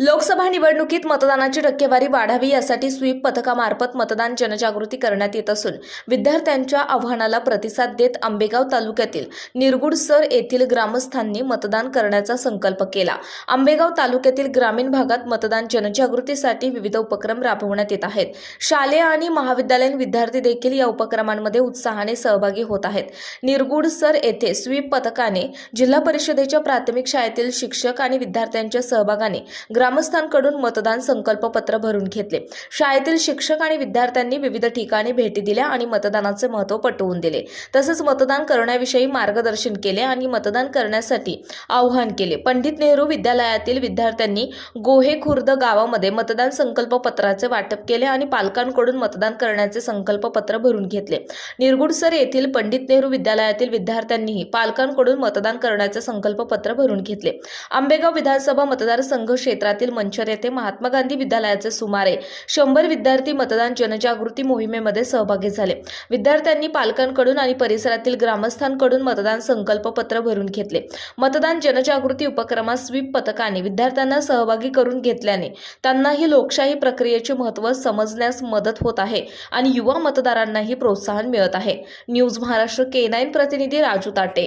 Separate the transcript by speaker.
Speaker 1: लोकसभा निवडणुकीत मतदानाची टक्केवारी वाढावी यासाठी स्वीप पथकामार्फत मतदान जनजागृती करण्यात येत असून विद्यार्थ्यांच्या आव्हानाला प्रतिसाद देत आंबेगाव तालुक्यातील निरगुडसर येथील ग्रामस्थांनी मतदान करण्याचा संकल्प केला. आंबेगाव तालुक्यातील ग्रामीण भागात मतदान जनजागृतीसाठी विविध उपक्रम राबवण्यात येत आहेत. शालेय आणि महाविद्यालयीन विद्यार्थी देखील या उपक्रमांमध्ये उत्साहाने सहभागी होत आहेत. निरगुडसर येथे स्वीप पथकाने जिल्हा परिषदेच्या प्राथमिक शाळेतील शिक्षक आणि विद्यार्थ्यांच्या सहभागाने ग्रामस्थांकडून मतदान संकल्पपत्र भरून घेतले. शाळेतील शिक्षक आणि विद्यार्थ्यांनी विविध ठिकाणी भेटी दिल्या आणि मतदानाचे महत्त्व पटवून दिले. तसेच मतदान करण्याविषयी मार्गदर्शन केले आणि मतदान करण्यासाठी आवाहन केले. पंडित नेहरू विद्यालयातील विद्यार्थ्यांनी गोहे खुर्द गावामध्ये मतदान संकल्प पत्राचे वाटप केले आणि पालकांकडून मतदान करण्याचे संकल्पपत्र भरून घेतले. निरगुडसर येथील पंडित नेहरू विद्यालयातील विद्यार्थ्यांनीही पालकांकडून मतदान करण्याचे संकल्पपत्र भरून घेतले. आंबेगाव विधानसभा मतदारसंघ क्षेत्रात शहरातील मंचर येथे महात्मा गांधी विद्यालयाचे सुमारे शंभर विद्यार्थी मतदान जनजागृती मोहिमेमध्ये सहभागी झाले. विद्यार्थ्यांनी पालकांकडून आणि परिसरातील ग्रामस्थांकडून मतदान संकल्पपत्र भरून घेतले. मतदान जनजागृती उपक्रमात स्वीप पथकाने विद्यार्थ्यांना सहभागी करून घेतल्याने त्यांनाही लोकशाही प्रक्रियेचे महत्त्व समजण्यास मदत होत आहे आणि युवा मतदारांनाही प्रोत्साहन मिळत आहे. न्यूज महाराष्ट्र के नाईन प्रतिनिधी राजू ताटे.